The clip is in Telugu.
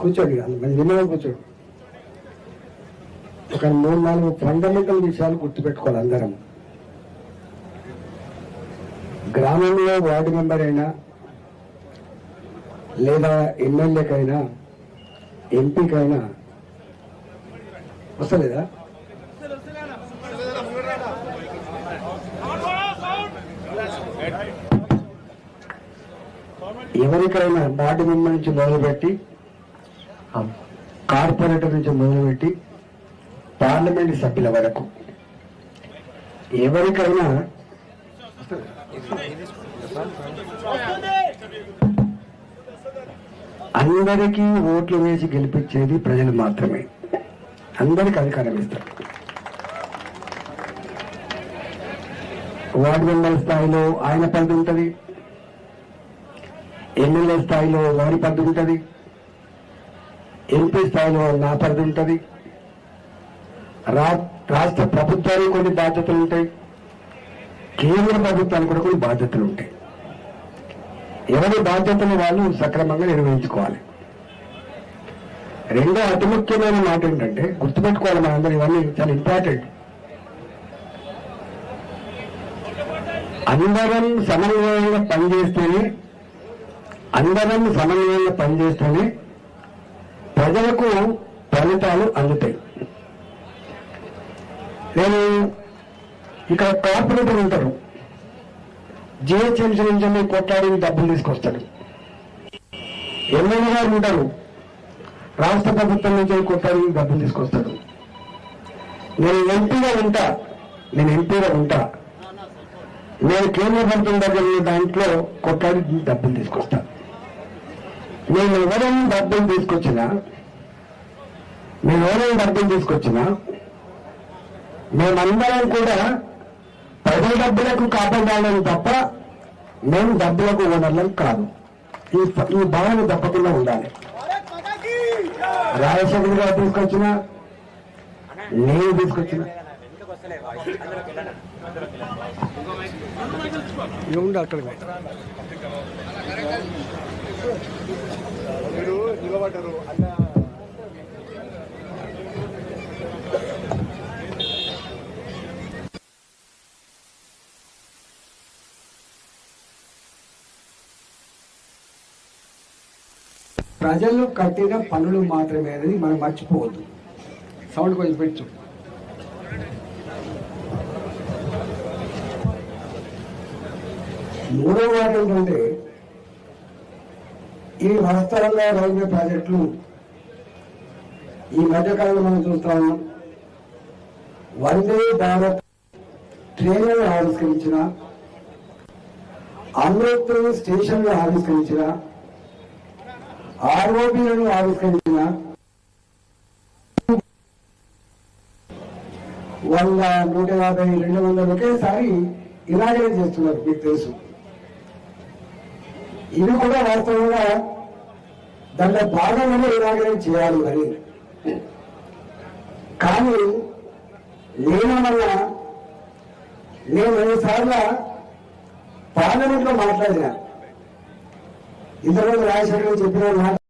కూర్చోండి మంది నిమ్మగా కూర్చోండి. ఒక మూడు నాలుగు ఫండమెంటల్ విషయాలు గుర్తుపెట్టుకోవాలి అందరం. గ్రామంలో వార్డు మెంబర్ అయినా లేదా ఎమ్మెల్యేకైనా ఎంపీకైనా వస్తలేదా? ఎవరికైనా వార్డు మెంబర్ నుంచి మొదలుపెట్టి కార్పొరేటర్ నుంచి మొదలుపెట్టి పార్లమెంట్ సభ్యుల వరకు. ఎవరికైనా అందరికీ ఓట్లు వేసి గెలిపించేది ప్రజలు మాత్రమే. అందరికి అధికారం ఇస్తారు. వార్డు మెంబర్ స్థాయిలో ఆయన పరిధి ఉంటుంది. ఎమ్మెల్యే స్థాయిలో వారి పరిధి ఉంటుంది. ఎంపీ స్థాయిలో నా పరిధి ఉంటుంది. రా రాష్ట్ర ప్రభుత్వానికి కొన్ని బాధ్యతలు ఉంటాయి. కేంద్ర ప్రభుత్వానికి కూడా కొన్ని బాధ్యతలు ఉంటాయి. ఎవరి బాధ్యతలు వాళ్ళు సక్రమంగా నిర్వహించుకోవాలి. రెండో అతి ముఖ్యమైన మాట ఏంటంటే గుర్తుపెట్టుకోవాలి మనందరూ ఇవన్నీ చాలా ఇంపార్టెంట్ అందరం సమన్వయంగా పనిచేస్తేనే అందరం సమన్వయంగా పనిచేస్తేనే ప్రజలకు ఫలితాలు అందుతాయి. నేను ఇక్కడ కార్పొరేటర్ ఉంటారు. జిహెచ్ఎంసీ నుంచి వెళ్ళి కొట్లాడి డబ్బులు తీసుకొస్తాడు. ఎమ్మెల్యే గారు ఉంటారు. రాష్ట్ర ప్రభుత్వం నుంచి కొట్లాడి డబ్బులు తీసుకొస్తాడు. నేను ఎంపీగా ఉంటా. నేను ఎంపీగా ఉంటా. నేను కేంద్ర ప్రభుత్వం దగ్గర దాంట్లో కొట్లాడి డబ్బులు తీసుకొస్తా. నేను ఎవరైనా డబ్బులు తీసుకొచ్చినా నేను ఎవరైనా డబ్బులు తీసుకొచ్చినా మేమందరం కూడా ప్రజల డబ్బులకు కాపాడాలని తప్ప మేము డబ్బులకు ఓనర్లం కాదు. ఈ ఈ భావన తప్పకుండా ఉండాలి. రాజశేఖర్ గారు తీసుకొచ్చిన నేను తీసుకొచ్చిన. మీరు నిలబడ్డారు. అన్న ప్రజలు కట్టిన పనులు మాత్రమే అనేది మనం మర్చిపోవద్దు. సౌండ్ కొంచెం పెట్టు. మూడో మాట ఏంటంటే ఈ వాస్తవంగా రైల్వే ప్రాజెక్టులు ఈ మధ్యకాలంలో మనం చూస్తాము వందే భారత్ ట్రైన్లను ఆవిష్కరించిన అమృత్ స్టేషన్లు ఆవిష్కరించిన ఆర్ఓబీలను ఆవిష్కరించిన వంద నూట యాభై రెండు వందలు ఒకేసారి ఇలాగే చేస్తున్నారు మీకు తెలుసు. ఇవి కూడా వాస్తవంగా దాంట్లో భాగంగానే ఇలాగే చేయాలి అని కానీ నేనేమన్నా నేను ఎన్నిసార్లు పార్లమెంట్లో మాట్లాడినా ఇంతకుముందు రాజశేఖర్ చెప్పిన మాట